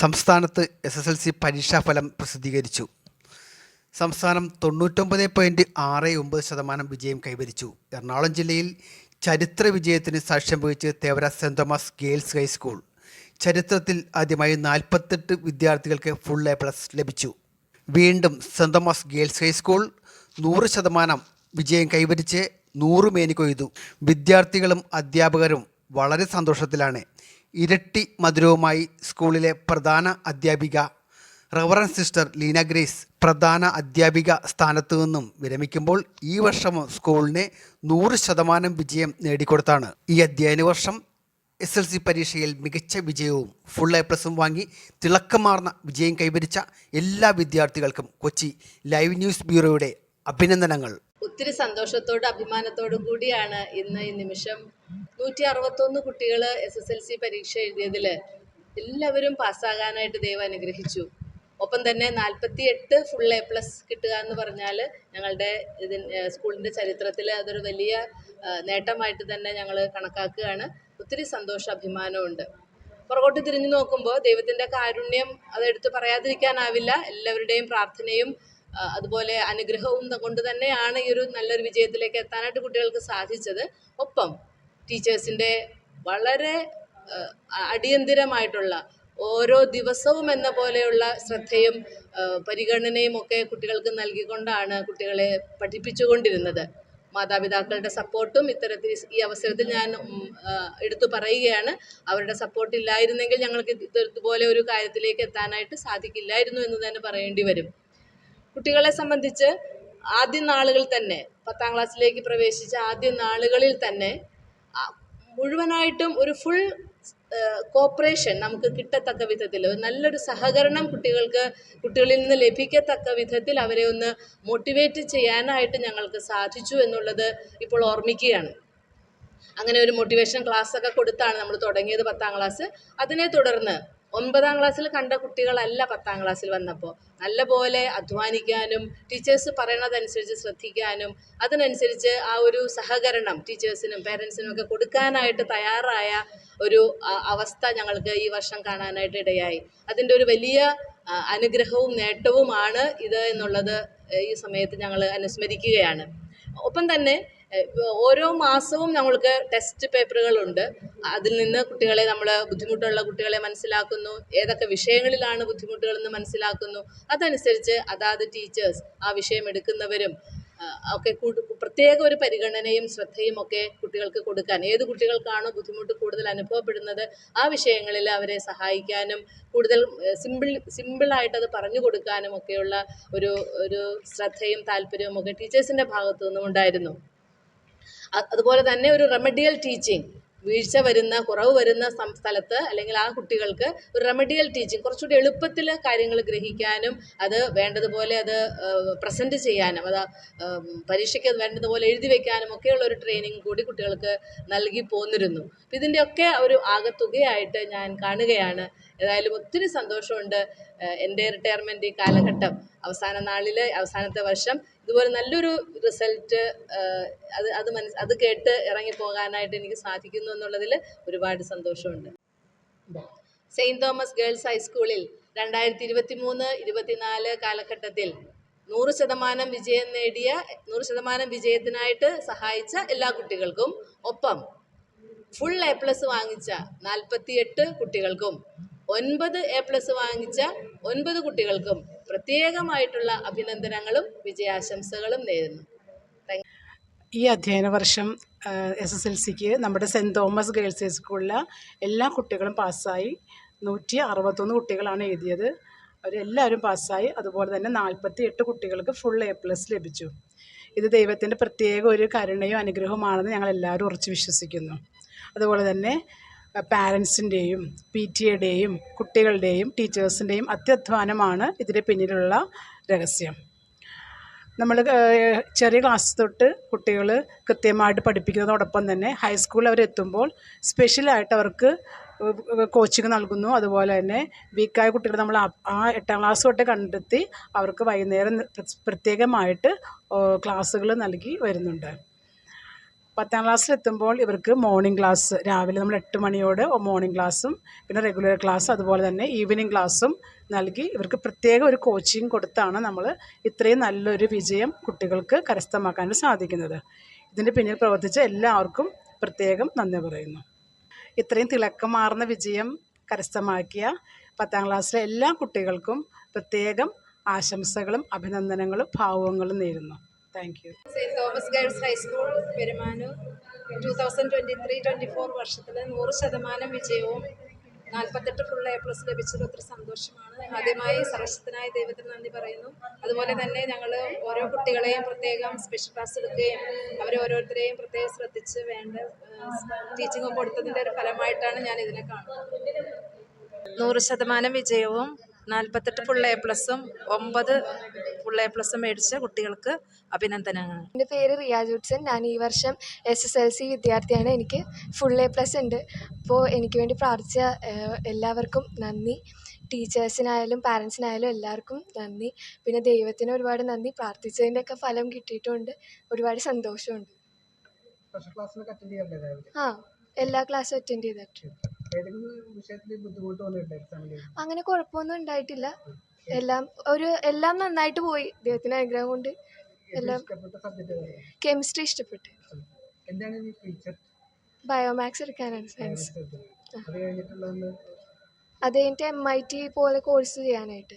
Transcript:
സംസ്ഥാനത്ത് S S L C പരീക്ഷാഫലം പ്രസിദ്ധീകരിച്ചു. സംസ്ഥാനം തൊണ്ണൂറ്റൊമ്പത് പോയിന്റ് ആറ് ഒമ്പത് ശതമാനം വിജയം കൈവരിച്ചു. എറണാകുളം ജില്ലയിൽ ചരിത്ര വിജയത്തിന് സാക്ഷ്യം വഹിച്ച് Thevara saint Thomas girls high school. ചരിത്രത്തിൽ ആദ്യമായി നാൽപ്പത്തെട്ട് വിദ്യാർത്ഥികൾക്ക് ഫുൾ എ പ്ലസ് ലഭിച്ചു. വീണ്ടും സെന്റ് തോമസ് ഗേൾസ് ഹൈസ്കൂൾ നൂറ് ശതമാനം വിജയം കൈവരിച്ച് നൂറ് മേനി കൊയ്തു. വിദ്യാർത്ഥികളും അധ്യാപകരും വളരെ സന്തോഷത്തിലാണ്. ഇരട്ടി മധുരവുമായി സ്കൂളിലെ പ്രധാന അധ്യാപിക റവറൻ സിസ്റ്റർ ലീന ഗ്രേസ് പ്രധാന അധ്യാപിക സ്ഥാനത്തു നിന്നും വിരമിക്കുമ്പോൾ ഈ വർഷം സ്കൂളിനെ നൂറ് ശതമാനം വിജയം നേടിക്കൊടുത്താണ്. ഈ അധ്യയന വർഷം എസ് എൽ സി പരീക്ഷയിൽ മികച്ച വിജയവും ഫുൾ എ പ്ലസും വാങ്ങി തിളക്കമാർന്ന വിജയം കൈവരിച്ച എല്ലാ വിദ്യാർത്ഥികൾക്കും കൊച്ചി ലൈവ് ന്യൂസ് ബ്യൂറോയുടെ അഭിനന്ദനങ്ങൾ. ഒത്തിരി സന്തോഷത്തോടും അഭിമാനത്തോടും കൂടിയാണ് ഇന്ന് ഈ നിമിഷം നൂറ്റി അറുപത്തൊന്ന് കുട്ടികൾ എസ് എസ് എൽ സി പരീക്ഷ എഴുതിയതിൽ എല്ലാവരും പാസ്സാകാനായിട്ട് ദൈവം അനുഗ്രഹിച്ചു. ഒപ്പം തന്നെ നാൽപ്പത്തി എട്ട് ഫുൾ എ പ്ലസ് കിട്ടുക എന്ന് പറഞ്ഞാൽ ഞങ്ങളുടെ ഇതിൻ സ്കൂളിന്റെ ചരിത്രത്തിൽ അതൊരു വലിയ നേട്ടമായിട്ട് തന്നെ ഞങ്ങൾ കണക്കാക്കുകയാണ്. ഒത്തിരി സന്തോഷ അഭിമാനമുണ്ട് പുറകോട്ട് തിരിഞ്ഞു നോക്കുമ്പോൾ ദൈവത്തിന്റെ കാരുണ്യം അതെടുത്ത് പറയാതിരിക്കാനാവില്ല. എല്ലാവരുടെയും പ്രാർത്ഥനയും അതുപോലെ അനുഗ്രഹവും കൊണ്ട് തന്നെയാണ് ഈ ഒരു നല്ലൊരു വിജയത്തിലേക്ക് എത്താനായിട്ട് കുട്ടികൾക്ക് സാധിച്ചത്. ഒപ്പം ടീച്ചേഴ്സിന്റെ വളരെ അടിയന്തിരമായിട്ടുള്ള ഓരോ ദിവസവും എന്ന പോലെയുള്ള ശ്രദ്ധയും പരിഗണനയും ഒക്കെ കുട്ടികൾക്ക് നൽകിക്കൊണ്ടാണ് കുട്ടികളെ പഠിപ്പിച്ചുകൊണ്ടിരുന്നത്. മാതാപിതാക്കളുടെ സപ്പോർട്ടും ഇത്തരത്തിൽ ഈ അവസരത്തിൽ ഞാൻ എടുത്തു പറയുകയാണ്. അവരുടെ സപ്പോർട്ട് ഇല്ലായിരുന്നെങ്കിൽ ഞങ്ങൾക്ക് ഇതുപോലെ ഒരു കാര്യത്തിലേക്ക് എത്താനായിട്ട് സാധിക്കില്ലായിരുന്നു എന്ന് തന്നെ പറയേണ്ടി വരും. കുട്ടികളെ സംബന്ധിച്ച് ആദ്യ നാളുകൾ തന്നെ പത്താം ക്ലാസ്സിലേക്ക് പ്രവേശിച്ച ആദ്യ നാളുകളിൽ തന്നെ മുഴുവനായിട്ടും ഒരു ഫുൾ കോപ്പറേഷൻ നമുക്ക് കിട്ടത്തക്ക വിധത്തിൽ നല്ലൊരു സഹകരണം കുട്ടികൾക്ക് കുട്ടികളിൽ നിന്ന് ലഭിക്കത്തക്ക വിധത്തിൽ അവരെ ഒന്ന് മോട്ടിവേറ്റ് ചെയ്യാനായിട്ട് ഞങ്ങൾക്ക് സാധിച്ചു എന്നുള്ളത് ഇപ്പോൾ ഓർമ്മിക്കുകയാണ്. അങ്ങനെ ഒരു മോട്ടിവേഷൻ ക്ലാസ് ഒക്കെ കൊടുത്താണ് നമ്മൾ തുടങ്ങിയത് പത്താം ക്ലാസ്. അതിനെ തുടർന്ന് ഒൻപതാം ക്ലാസ്സിൽ കണ്ട കുട്ടികളല്ല പത്താം ക്ലാസ്സിൽ വന്നപ്പോൾ. നല്ലപോലെ അധ്വാനിക്കാനും ടീച്ചേഴ്സ് പറയണതനുസരിച്ച് ശ്രദ്ധിക്കാനും അതിനനുസരിച്ച് ആ ഒരു സഹകരണം ടീച്ചേഴ്സിനും പേരൻസിനും ഒക്കെ കൊടുക്കാനായിട്ട് തയ്യാറായ ഒരു അവസ്ഥ ഞങ്ങൾക്ക് ഈ വർഷം കാണാനായിട്ട് ഇടയായി. അതിന്റെ ഒരു വലിയ അനുഗ്രഹവും നേട്ടവുമാണ് ഇത് എന്നുള്ളത് ഈ സമയത്ത് ഞങ്ങൾ അനുസ്മരിക്കുകയാണ്. ഒപ്പം തന്നെ ഓരോ മാസവും ഞങ്ങൾക്ക് ടെസ്റ്റ് പേപ്പറുകളുണ്ട് അതിൽ നിന്ന് കുട്ടികളെ നമ്മൾ ബുദ്ധിമുട്ടുള്ള കുട്ടികളെ മനസ്സിലാക്കുന്നു. ഏതൊക്കെ വിഷയങ്ങളിലാണ് ബുദ്ധിമുട്ടുകളെന്ന് മനസ്സിലാക്കുന്നു. അതനുസരിച്ച് അതാത് ടീച്ചേഴ്സ് ആ വിഷയം എടുക്കുന്നവരും ഒക്കെ പ്രത്യേക ഒരു പരിഗണനയും ശ്രദ്ധയും ഒക്കെ കുട്ടികൾക്ക് കൊടുക്കാൻ ഏത് കുട്ടികൾക്കാണോ ബുദ്ധിമുട്ട് കൂടുതൽ അനുഭവപ്പെടുന്നത് ആ വിഷയങ്ങളിൽ അവരെ സഹായിക്കാനും കൂടുതൽ സിമ്പിൾ സിമ്പിളായിട്ട് അത് പറഞ്ഞു കൊടുക്കാനും ഒക്കെയുള്ള ഒരു ഒരു ശ്രദ്ധയും താല്പര്യവും ഒക്കെ ടീച്ചേഴ്സിന്റെ ഭാഗത്തു നിന്നും ഉണ്ടായിരുന്നു. അതുപോലെ തന്നെ ഒരു റെമഡിയൽ ടീച്ചിങ് വീഴ്ച വരുന്ന കുറവ് വരുന്ന സ്ഥലത്ത് അല്ലെങ്കിൽ ആ കുട്ടികൾക്ക് ഒരു റെമഡിയൽ ടീച്ചിങ് കുറച്ചുകൂടി എളുപ്പത്തിൽ കാര്യങ്ങൾ ഗ്രഹിക്കാനും അത് വേണ്ടതുപോലെ അത് പ്രസന്റ് ചെയ്യാനും അത് പരീക്ഷയ്ക്ക് വേണ്ടതുപോലെ എഴുതി വെക്കാനും ഒക്കെയുള്ള ഒരു ട്രെയിനിങ് കൂടി കുട്ടികൾക്ക് നൽകി പോന്നിരുന്നു. ഇതിന്റെയൊക്കെ ഒരു ആകത്തുകയായിട്ട് ഞാൻ കാണുകയാണ്. ഏതായാലും ഒത്തിരി സന്തോഷമുണ്ട് എന്റെ റിട്ടയർമെന്റ് ഈ കാലഘട്ടം. അവസാന നാളിൽ അവസാനത്തെ വർഷം ഇതുപോലെ നല്ലൊരു റിസൾട്ട് അത് അത് മനസ് അത് കേട്ട് ഇറങ്ങിപ്പോകാനായിട്ട് എനിക്ക് സാധിക്കുന്നു എന്നുള്ളതിൽ ഒരുപാട് സന്തോഷമുണ്ട്. സെയിന്റ് തോമസ് ഗേൾസ് ഹൈസ്കൂളിൽ രണ്ടായിരത്തി ഇരുപത്തി മൂന്ന് ഇരുപത്തിനാല് കാലഘട്ടത്തിൽ നൂറ് ശതമാനം വിജയം നേടിയ നൂറ് ശതമാനം വിജയത്തിനായിട്ട് സഹായിച്ച എല്ലാ കുട്ടികൾക്കും ഒപ്പം ഫുൾ എ പ്ലസ് വാങ്ങിച്ച നാൽപ്പത്തിയെട്ട് കുട്ടികൾക്കും ഒൻപത് എ പ്ലസ് വാങ്ങിച്ച ഒൻപത് കുട്ടികൾക്കും പ്രത്യേകമായിട്ടുള്ള അഭിനന്ദനങ്ങളും വിജയാശംസകളും നേരുന്നു. ഈ അധ്യയന വർഷം എസ് എസ് എൽ സിക്ക് നമ്മുടെ സെന്റ് തോമസ് ഗേൾസ് ഹൈ സ്കൂളിലെ എല്ലാ കുട്ടികളും പാസ്സായി. നൂറ്റി അറുപത്തൊന്ന് കുട്ടികളാണ് എഴുതിയത്. അവരെല്ലാവരും പാസ്സായി. അതുപോലെ തന്നെ നാൽപ്പത്തി എട്ട് കുട്ടികൾക്ക് ഫുൾ എ പ്ലസ് ലഭിച്ചു. ഇത് ദൈവത്തിന്റെ പ്രത്യേക ഒരു കരുണയും അനുഗ്രഹവുമാണെന്ന് ഞങ്ങൾ എല്ലാവരും ഉറച്ചു വിശ്വസിക്കുന്നു. അതുപോലെ തന്നെ പാരൻസിന്റെയും പി ടി എയുടെയും കുട്ടികളുടെയും ടീച്ചേഴ്സിന്റെയും അത്യധ്വാനമാണ് ഇതിന് പിന്നിലുള്ള രഹസ്യം. നമ്മൾ ചെറിയ ക്ലാസ് തൊട്ട് കുട്ടികൾ കൃത്യമായിട്ട് പഠിപ്പിക്കുന്നതോടൊപ്പം തന്നെ ഹൈസ്കൂൾ അവരെത്തുമ്പോൾ സ്പെഷ്യലായിട്ട് അവർക്ക് കോച്ചിങ് നൽകുന്നു. അതുപോലെ തന്നെ വീക്കായ കുട്ടികൾ നമ്മൾ ആ എട്ടാം ക്ലാസ് തൊട്ട് കണ്ടെത്തി അവർക്ക് വൈകുന്നേരം പ്രത്യേകമായിട്ട് ക്ലാസ്സുകൾ നൽകി വരുന്നുണ്ട്. പത്താം ക്ലാസ്സിലെത്തുമ്പോൾ ഇവർക്ക് മോർണിംഗ് ക്ലാസ് രാവിലെ നമ്മൾ എട്ട് മണിയോട് മോർണിംഗ് ക്ലാസ്സും പിന്നെ റെഗുലർ ക്ലാസ് അതുപോലെ തന്നെ ഈവനിങ് ക്ലാസ്സും നൽകി ഇവർക്ക് പ്രത്യേക ഒരു കോച്ചിങ് കൊടുത്താണ് നമ്മൾ ഇത്രയും നല്ലൊരു വിജയം കുട്ടികൾക്ക് കരസ്ഥമാക്കാൻ സാധിക്കുന്നത്. ഇതിന്റെ പിന്നിൽ പ്രവർത്തിച്ച എല്ലാവർക്കും പ്രത്യേകം നന്ദി പറയുന്നു. ഇത്രയും തിളക്കമാർന്ന വിജയം കരസ്ഥമാക്കിയ പത്താം ക്ലാസ്സിലെ എല്ലാ കുട്ടികൾക്കും പ്രത്യേകം ആശംസകളും അഭിനന്ദനങ്ങളും ഭാവങ്ങളും നേരുന്നു. Thank you saint Thomas girls high school Perumanoor two thousand twenty three twenty four വർഷത്തിൽ നൂറ് ശതമാനം വിജയവും നാൽപ്പത്തെട്ട് ഫുൾ എ പ്ലസ് ലഭിച്ചത് ഒത്തിരി സന്തോഷമാണ്. ആദ്യമായി സർവശക്തനായ ദൈവത്തിന് നന്ദി പറയുന്നു. അതുപോലെ തന്നെ ഞങ്ങൾ ഓരോ കുട്ടികളെയും പ്രത്യേകം സ്പെഷ്യൽ ക്ലാസ് എടുക്കുകയും അവരെ ഓരോരുത്തരെയും പ്രത്യേകം ശ്രദ്ധിച്ച് വേണ്ട ടീച്ചിങ്ങും കൊടുത്തതിന്റെ ഒരു ഫലമായിട്ടാണ് ഞാൻ ഇതിനെ കാണുന്നത്. നൂറ് ശതമാനം വിജയവും നാൽപ്പത്തെട്ട് ഫുൾ എ പ്ലസും ഒമ്പത് ഫുൾ എ പ്ലസും മേടിച്ച കുട്ടികൾക്ക് അഭിനന്ദനങ്ങൾ. എന്റെ പേര് റിയാ ജൂട്സൻ ഞാൻ ഈ വർഷം എസ് എസ് എൽ സി വിദ്യാർത്ഥിയാണ്. എനിക്ക് ഫുൾ എ പ്ലസ് ഉണ്ട്. അപ്പോൾ എനിക്ക് വേണ്ടി പ്രാർത്ഥിച്ച എല്ലാവർക്കും നന്ദി. ടീച്ചേഴ്സിനായാലും പാരൻസിനായാലും എല്ലാവർക്കും നന്ദി. പിന്നെ ദൈവത്തിന് ഒരുപാട് നന്ദി. പ്രാർത്ഥിച്ചതിന്റെ ഒക്കെ ഫലം കിട്ടിയിട്ടുണ്ട്. ഒരുപാട് സന്തോഷമുണ്ട്. ആ എല്ലാ ക്ലാസ്സും അറ്റൻഡ് ചെയ്തിട്ടുണ്ട്. അങ്ങനെ കുഴപ്പമൊന്നും ഉണ്ടായിട്ടില്ല. എല്ലാം ഒരു എല്ലാം നന്നായിട്ട് പോയി. ദൈവത്തിന്റെ അനുഗ്രഹം കൊണ്ട് എല്ലാം കെമിസ്ട്രി ഇഷ്ടപ്പെട്ടു. ബയോമാക്സ് എടുക്കാനാണ് സയൻസ് അത് കഴിഞ്ഞിട്ട് എം ഐ ടി പോലെ കോഴ്സ് ചെയ്യാനായിട്ട്.